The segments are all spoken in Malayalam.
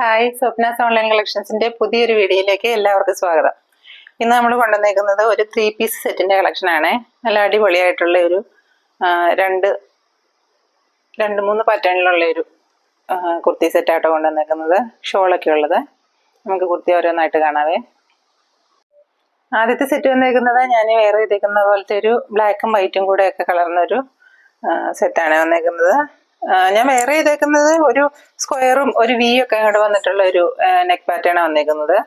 ഹായ് സ്വപ്നാസ് ഓൺലൈൻ കളക്ഷൻസിന്റെ പുതിയൊരു വീഡിയോയിലേക്ക് എല്ലാവർക്കും സ്വാഗതം. ഇന്ന് നമ്മൾ കൊണ്ടുവന്നേക്കുന്നത് ഒരു ത്രീ പീസ് സെറ്റിന്റെ കളക്ഷൻ ആണ്. നല്ല അടിപൊളിയായിട്ടുള്ള ഒരു രണ്ട് രണ്ട് മൂന്ന് പാറ്റേണിലുള്ള ഒരു കുർത്തി സെറ്റാട്ടോ കൊണ്ടുവന്നേക്കുന്നത്. ഷോളൊക്കെ ഉള്ളത്. നമുക്ക് കുർത്തി ഓരോന്നായിട്ട് കാണാവേ. ആദ്യത്തെ സെറ്റ് വന്നേക്കുന്നത് ഞാൻ വേറെ ചെയ്തേക്കുന്ന പോലത്തെ ഒരു ബ്ലാക്കും വൈറ്റും കൂടെ ഒക്കെ കളർന്നൊരു സെറ്റാണ് വന്നേക്കുന്നത്. ഞാൻ വേറെ ചെയ്തേക്കുന്നത് ഒരു സ്ക്വയറും ഒരു വി ഒക്കെ അങ്ങോട്ട് വന്നിട്ടുള്ള ഒരു നെക്ക് പാറ്റേൺ വന്നേക്കുന്നത്.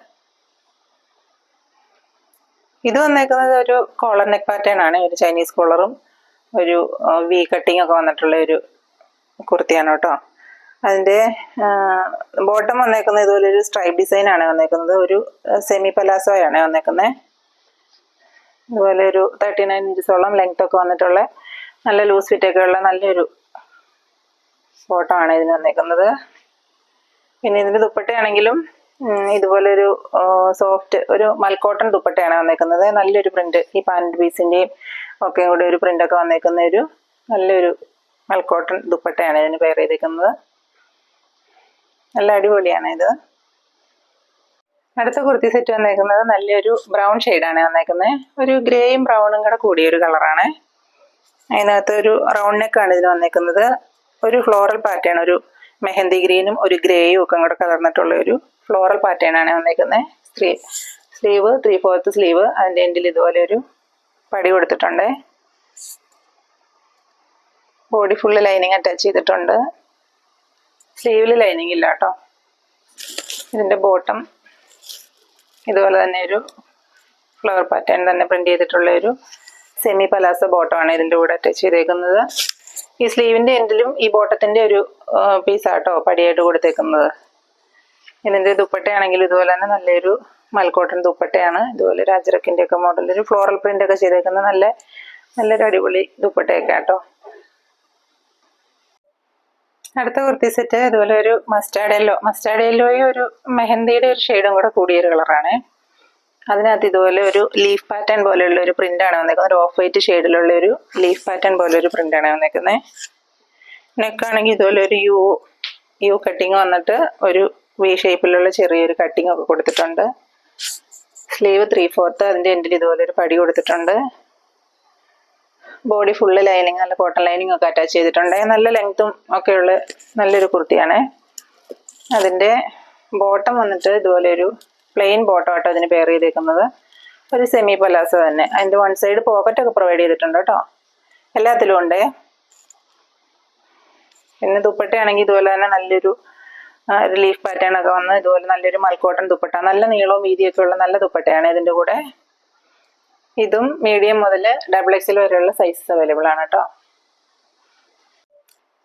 ഇത് വന്നേക്കുന്നത് ഒരു കോളർ നെക്ക് പാറ്റേൺ ആണ് ഒരു ചൈനീസ് കോളറും ഒരു വി കട്ടിങ് ഒക്കെ വന്നിട്ടുള്ള ഒരു കുർത്തിയാണ് കേട്ടോ. അതിന്റെ ബോട്ടം വന്നേക്കുന്നത് ഇതുപോലെ ഒരു സ്ട്രൈപ്പ് ഡിസൈൻ ആണ് വന്നേക്കുന്നത് ഒരു സെമി പലാസോയാണ് വന്നേക്കുന്നത് ഇതുപോലെ ഒരു തേർട്ടി നയൻ ഇഞ്ചസോളം ലെങ്ത് ഒക്കെ വന്നിട്ടുള്ള നല്ല ലൂസ് ഫിറ്റ് ഒക്കെ ഉള്ള നല്ലൊരു ഫോട്ടോ ആണ് ഇതിന് വന്നേക്കുന്നത്. പിന്നെ ഇതിന്റെ ദുപ്പട്ടയാണെങ്കിലും ഇതുപോലെ ഇതുപോലൊരു സോഫ്റ്റ് ഒരു മൽക്കോട്ടൺ ദുപ്പട്ടയാണ് വന്നേക്കുന്നത്. നല്ലൊരു പ്രിന്റ്. ഈ പാന്റ് പീസിന്റെയും ഒക്കെ കൂടെ ഒരു പ്രിന്റ് ഒക്കെ വന്നേക്കുന്ന ഒരു നല്ലൊരു മൽക്കോട്ടൺ ദുപ്പട്ടയാണ് ഇതിന് പെയർ ചെയ്തേക്കുന്നത്. നല്ല അടിപൊളിയാണ് ഇത്. അടുത്ത കുർത്തി സെറ്റ് വന്നേക്കുന്നത് നല്ലൊരു ബ്രൗൺ ഷെയ്ഡാണ് വന്നേക്കുന്നത്. ഒരു ഗ്രേയും ബ്രൗണും കൂടെ കൂടിയ ഒരു കളറാണ്. അതിനകത്ത് ഒരു റൗണ്ട് നെക്കാണ് ഇതിന് വന്നേക്കുന്നത്. ഒരു ഫ്ലോറൽ പാറ്റേൺ ഒരു മെഹന്തി ഗ്രീനും ഒരു ഗ്രേയും ഒക്കെ കൂടെ കലർന്നിട്ടുള്ള ഒരു ഫ്ലോറൽ പാറ്റേൺ ആണ് വന്നേക്കുന്നത് സ്ത്രീ സ്ലീവ് ത്രീ ഫോർത്ത് സ്ലീവ് അതിന്റെ എൻഡിൽ ഇതുപോലെ ഒരു പടി കൊടുത്തിട്ടുണ്ട്. ബോഡി ഫുള്ള് ലൈനിങ് അറ്റാച്ച് ചെയ്തിട്ടുണ്ട്. സ്ലീവിൽ ലൈനിങ് ഇല്ല കേട്ടോ. ഇതിന്റെ ബോട്ടം ഇതുപോലെ തന്നെ ഒരു ഫ്ലവർ പാറ്റേൺ തന്നെ പ്രിന്റ് ചെയ്തിട്ടുള്ള ഒരു സെമി പലാസ ബോട്ടമാണ് ഇതിന്റെ കൂടെ അറ്റാച്ച് ചെയ്തേക്കുന്നത്. ഈ സ്ലീവിന്റെ എൻഡിലും ഈ ബോട്ടത്തിന്റെ ഒരു പീസാട്ടോ പടിയായിട്ട് കൊടുത്തേക്കുന്നത്. ഇതിന്റെ ദുപ്പട്ടയാണെങ്കിൽ ഇതുപോലെ തന്നെ നല്ലൊരു മൽക്കോട്ടൻ ദുപ്പട്ടയാണ്. ഇതുപോലെ ഒരു ഒക്കെ മോഡൽ ഒരു ഫ്ലോറൽ പ്രിന്റ് ഒക്കെ ചെയ്തേക്കുന്ന നല്ല നല്ലൊരു അടിപൊളി ദുപ്പട്ടയൊക്കെ ആട്ടോ. അടുത്ത കുർത്തി സെറ്റ് ഇതുപോലെ ഒരു മസ്റ്റാർഡ് യെല്ലോ മസ്റ്റാർഡ് യെല്ലോയും ഒരു മെഹന്തിയുടെ ഒരു ഷെയ്ഡും കൂടെ കൂടിയൊരു കളറാണ് അതിനകത്ത് ഇതുപോലെ ഒരു ലീഫ് പാറ്റേൺ പോലെയുള്ള ഒരു പ്രിന്റ് ആണ് വന്നേക്കുന്നത്. ഒരു ഓഫ് വൈറ്റ് ഷെയ്ഡിലുള്ള ഒരു ലീഫ് പാറ്റേൺ പോലെ ഒരു പ്രിന്റ് ആണ് വന്നേക്കുന്നത്. നെക്കാണെങ്കിൽ ഇതുപോലെ ഒരു യു യു കട്ടിങ് വന്നിട്ട് ഒരു വി ഷേപ്പിലുള്ള ചെറിയൊരു കട്ടിങ് ഒക്കെ കൊടുത്തിട്ടുണ്ട്. സ്ലീവ് ത്രീ ഫോർത്ത് അതിന്റെ എൻഡിൽ ഇതുപോലെ ഒരു പടി കൊടുത്തിട്ടുണ്ട്. ബോഡി ഫുള്ള് ലൈനിങ് നല്ല കോട്ടൺ ലൈനിങ് ഒക്കെ അറ്റാച്ച് ചെയ്തിട്ടുണ്ട്. നല്ല ലെങ്ത്തും ഒക്കെയുള്ള നല്ലൊരു കുർത്തിയാണ്. അതിന്റെ ബോട്ടം വന്നിട്ട് ഇതുപോലെ ഒരു പ്ലെയിൻ ബോട്ടം ആട്ടോ അതിന് പെയർ ചെയ്തേക്കുന്നത്. ഒരു സെമി പലാസ തന്നെ. അതിന്റെ വൺ സൈഡ് പോക്കറ്റ് ഒക്കെ പ്രൊവൈഡ് ചെയ്തിട്ടുണ്ട് കേട്ടോ. എല്ലാത്തിലും ഉണ്ട്. പിന്നെ ദുപ്പട്ടയാണെങ്കിൽ ഇതുപോലെ തന്നെ നല്ലൊരു റിലീഫ് പാറ്റേൺ ഒക്കെ വന്ന് ഇതുപോലെ നല്ലൊരു മൽക്കോട്ടൺ ദുപ്പട്ട നല്ല നീളവും വീതിയൊക്കെ ഉള്ള നല്ല ദുപ്പട്ടയാണ് ഇതിന്റെ കൂടെ. ഇതും മീഡിയം മുതൽ ഡബിൾ എക്സിൽ വരെയുള്ള സൈസസ് അവൈലബിൾ ആണ് കേട്ടോ.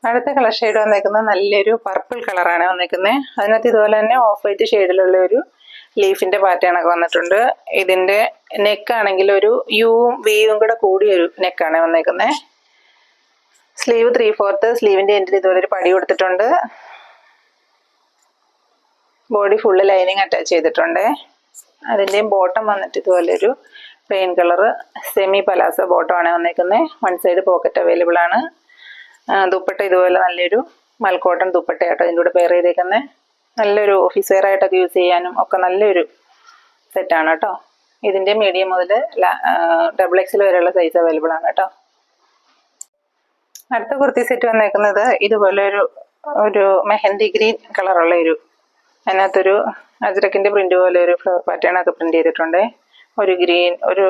അടുത്ത കളർ ഷെയ്ഡ് വന്നേക്കുന്നത് നല്ലൊരു പർപ്പിൾ കളറാണ് വന്നേക്കുന്നത്. അതിനകത്ത് ഇതുപോലെ തന്നെ ഓഫ് വൈറ്റ് ഷെയ്ഡിലുള്ള ഒരു ലീഫിന്റെ പാറ്റേൺ ഒക്കെ വന്നിട്ടുണ്ട്. ഇതിന്റെ നെക്ക് ആണെങ്കിൽ ഒരു യുവും വിയും കൂടെ കൂടിയൊരു നെക്കാണ് വന്നേക്കുന്നത് സ്ലീവ് ത്രീ ഫോർത്ത് സ്ലീവിന്റെ എൻഡിൽ ഇതുപോലെ ഒരു പടി കൊടുത്തിട്ടുണ്ട്. ബോഡി ഫുള്ള് ലൈനിങ് അറ്റാച്ച് ചെയ്തിട്ടുണ്ട്. അതിന്റെയും ബോട്ടം വന്നിട്ട് ഇതുപോലെ ഒരു പ്ലെയിൻ കളറ് സെമി പലാസോ ബോട്ടമാണ് വന്നേക്കുന്നത് വൺ സൈഡ് പോക്കറ്റ് അവൈലബിൾ ആണ്. ദുപ്പട്ട ഇതുപോലെ നല്ലൊരു മൽക്കോട്ടൺ ദുപ്പട്ടയാട്ടോ ഇതിന്റെ കൂടെ പെയർ ചെയ്തേക്കുന്നത് നല്ലൊരു ഓഫീസ് വെയർ ആയിട്ടൊക്കെ യൂസ് ചെയ്യാനും ഒക്കെ നല്ലൊരു സെറ്റാണ് കേട്ടോ. ഇതിന്റെ മീഡിയം മുതൽ ഡബിൾ എക്സിൽ വരെയുള്ള സൈസ് അവൈലബിൾ ആണ് കേട്ടോ. അടുത്ത കുർത്തി സെറ്റ് വന്നേക്കുന്നത് ഇതുപോലെ ഒരു ഒരു മെഹന്തി ഗ്രീൻ കളറുള്ള ഒരു അതിനകത്തൊരു അജ്രക്കിന്റെ പ്രിന്റ് പോലെ ഒരു ഫ്ലവർ പാറ്റേൺ ഒക്കെ പ്രിന്റ് ചെയ്തിട്ടുണ്ട്. ഒരു ഗ്രീൻ ഒരു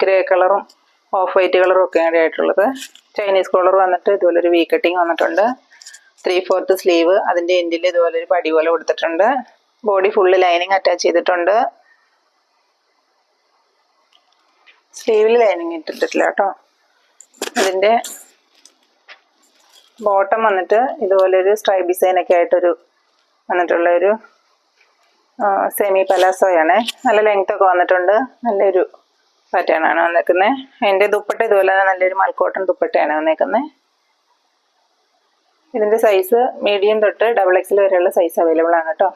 ഗ്രേ കളറും ഓഫ് വൈറ്റ് കളറും ഒക്കെ ആയിട്ടുള്ളത്. ചൈനീസ് കോളർ വന്നിട്ട് ഇതുപോലെ ഒരു വി കട്ടിങ് വന്നിട്ടുണ്ട്. ത്രീ ഫോർത്ത് സ്ലീവ് അതിന്റെ എൻഡിൽ ഇതുപോലെ ഒരു പടി പോലെ കൊടുത്തിട്ടുണ്ട്. ബോഡി ഫുള്ള് ലൈനിങ് അറ്റാച്ച് ചെയ്തിട്ടുണ്ട്. സ്ലീവിൽ ലൈനിങ് ഇട്ടിട്ടില്ല കേട്ടോ. അതിന്റെ ബോട്ടം വന്നിട്ട് ഇതുപോലെ ഒരു സ്ട്രൈപ്പ് ഡിസൈൻ ഒക്കെ ആയിട്ടൊരു വന്നിട്ടുള്ള ഒരു സെമി പലാസോയാണ് നല്ല ലെങ്ത് ഒക്കെ വന്നിട്ടുണ്ട്. നല്ലൊരു പാറ്റേൺ ആണ് വന്നേക്കുന്നത് എന്റെ ദുപ്പട്ട ഇതുപോലെ നല്ലൊരു മൽക്കോട്ടൺ ദുപ്പട്ടയാണ് വന്നേക്കുന്നത് ഇതിന്റെ സൈസ് മീഡിയം തൊട്ട് ഡബിൾ എക്സിൽ വരെയുള്ള സൈസ് അവൈലബിൾ ആണ് കേട്ടോ.